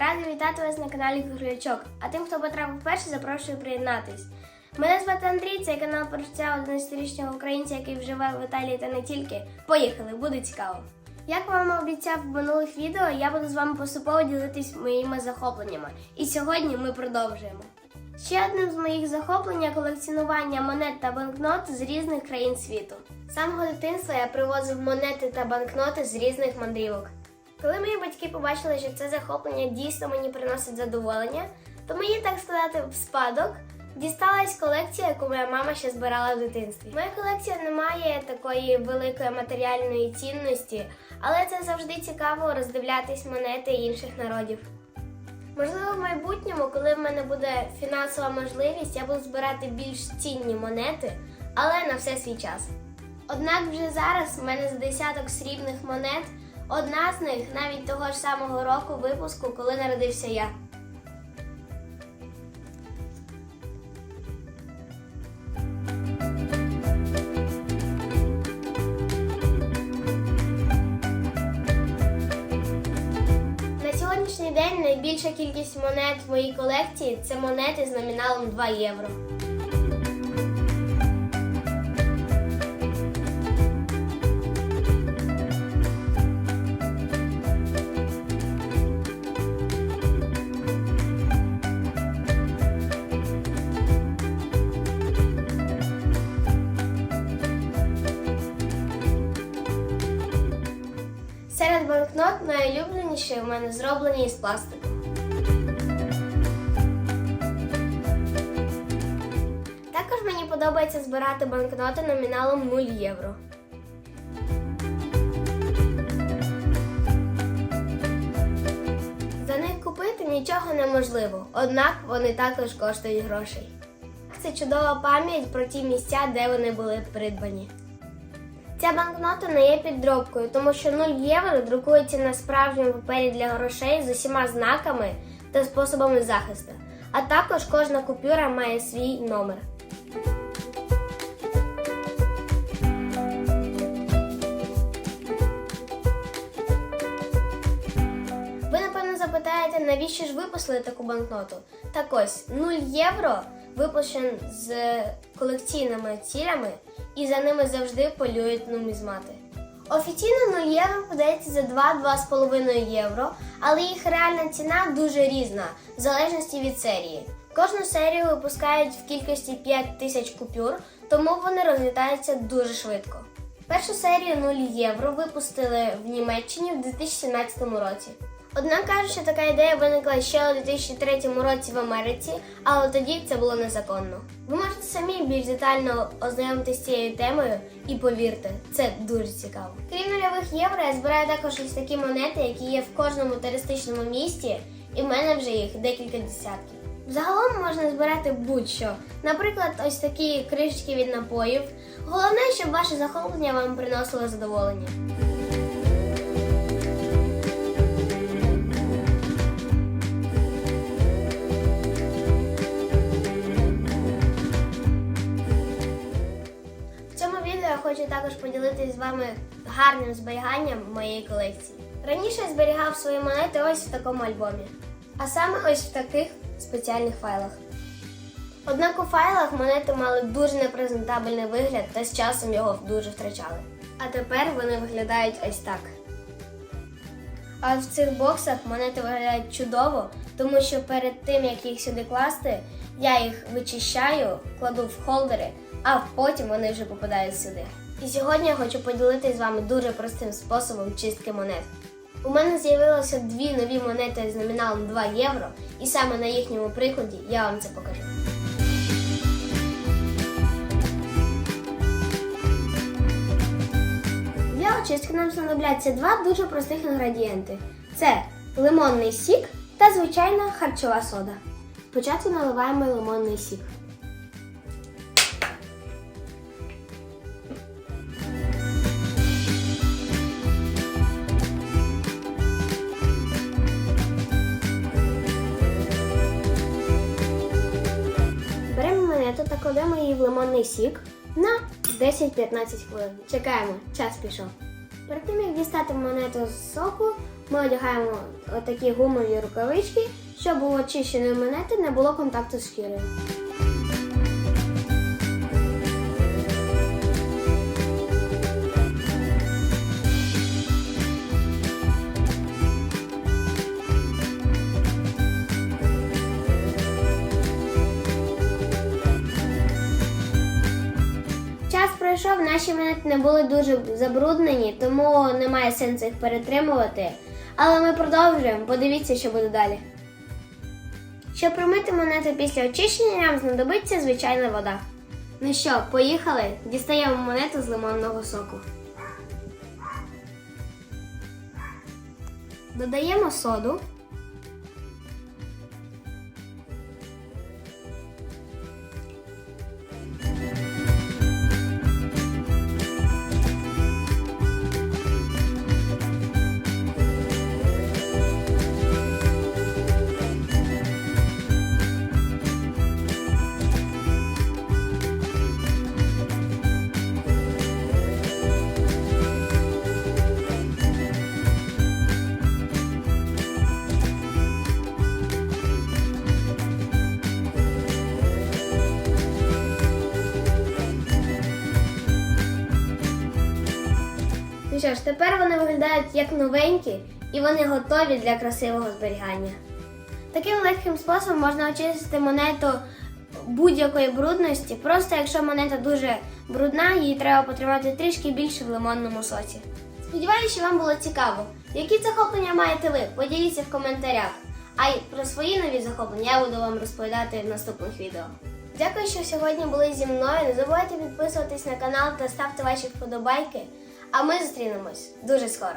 Рада вітати вас на каналі Круглячок. А тим, хто потрапив вперше, запрошую приєднатись. Мене звати Андрій, цей канал про життя 11-річного українця, який вживає в Італії та не тільки. Поїхали, буде цікаво. Як вам обіцяв в минулих відео, я буду з вами поступово ділитись моїми захопленнями. І сьогодні ми продовжуємо. Ще одним з моїх захоплень є колекціонування монет та банкнот з різних країн світу. З самого дитинства я привозив монети та банкноти з різних мандрівок. Коли мої батьки побачили, що це захоплення дійсно мені приносить задоволення, то мені, так сказати, в спадок дісталась колекція, яку моя мама ще збирала в дитинстві. Моя колекція не має такої великої матеріальної цінності, але це завжди цікаво роздивлятись монети інших народів. Можливо, в майбутньому, коли в мене буде фінансова можливість, я буду збирати більш цінні монети, але на все свій час. Однак вже зараз в мене з десяток срібних монет, одна з них навіть того ж самого року випуску, коли народився я. На сьогоднішній день найбільша кількість монет в моїй колекції це монети з номіналом 2 євро. Банкнот найулюбленіші у мене зроблені із пластику. Також мені подобається збирати банкноти номіналом 0 євро. За них купити нічого неможливо, однак вони також коштують грошей. Це чудова пам'ять про ті місця, де вони були придбані. Ця банкнота не є підробкою, тому що 0 євро друкується на справжньому папері для грошей з усіма знаками та способами захисту. А також кожна купюра має свій номер. Ви напевно запитаєте, навіщо ж випустили таку банкноту? Так ось 0 євро випущен з колекційними цілями, і за ними завжди полюють нумізмати. Офіційно 0 євро подається за 2-2,5 євро, але їх реальна ціна дуже різна, в залежності від серії. Кожну серію випускають в кількості 5 тисяч купюр, тому вони розлітаються дуже швидко. Першу серію 0 євро випустили в Німеччині в 2017 році. Однак кажуть, що така ідея виникла ще у 2003 році в Америці, але тоді це було незаконно. Ви можете самі більш детально ознайомитися з цією темою і повірте, це дуже цікаво. Крім нульових євро, я збираю також ось такі монети, які є в кожному туристичному місті, і в мене вже їх декілька десятків. Загалом можна збирати будь-що, наприклад, ось такі кришечки від напоїв. Головне, щоб ваше захоплення вам приносило задоволення. Також поділитися з вами гарним зберіганням моєї колекції. Раніше я зберігав свої монети ось в такому альбомі, а саме ось в таких спеціальних файлах. Однак у файлах монети мали дуже непрезентабельний вигляд та з часом його дуже втрачали. А тепер вони виглядають ось так. А в цих боксах монети виглядають чудово, тому що перед тим як їх сюди класти, я їх вичищаю, кладу в холдери, а потім вони вже попадають сюди. І сьогодні я хочу поділитися з вами дуже простим способом чистки монет. У мене з'явилося дві нові монети з номіналом 2 євро, і саме на їхньому прикладі я вам це покажу. Для очистки нам знадобляться два дуже простих інгредієнти: це лимонний сік та звичайна харчова сода. Спочатку наливаємо лимонний сік. Кладемо її в лимонний сік на 10-15 хвилин. Чекаємо, час пішов. Перед тим як дістати монету з соку, ми одягаємо отакі гумові рукавички, щоб у очищеної монети не було контакту з шкірою. Пройшов, наші монети не були дуже забруднені, тому немає сенсу їх перетримувати. Але ми продовжуємо. Подивіться, що буде далі. Щоб промити монети після очищення, нам знадобиться звичайна вода. Ну що, поїхали? Дістаємо монету з лимонного соку. Додаємо соду. Ну що ж, тепер вони виглядають як новенькі і вони готові для красивого зберігання. Таким легким способом можна очистити монету будь-якої брудності. Просто якщо монета дуже брудна, її треба потримати трішки більше в лимонному соці. Сподіваюся, що вам було цікаво. Які захоплення маєте ви? Поділіться в коментарях. А й про свої нові захоплення я буду вам розповідати в наступних відео. Дякую, що сьогодні були зі мною. Не забувайте підписуватись на канал та ставте ваші вподобайки. А ми зустрінемось дуже скоро.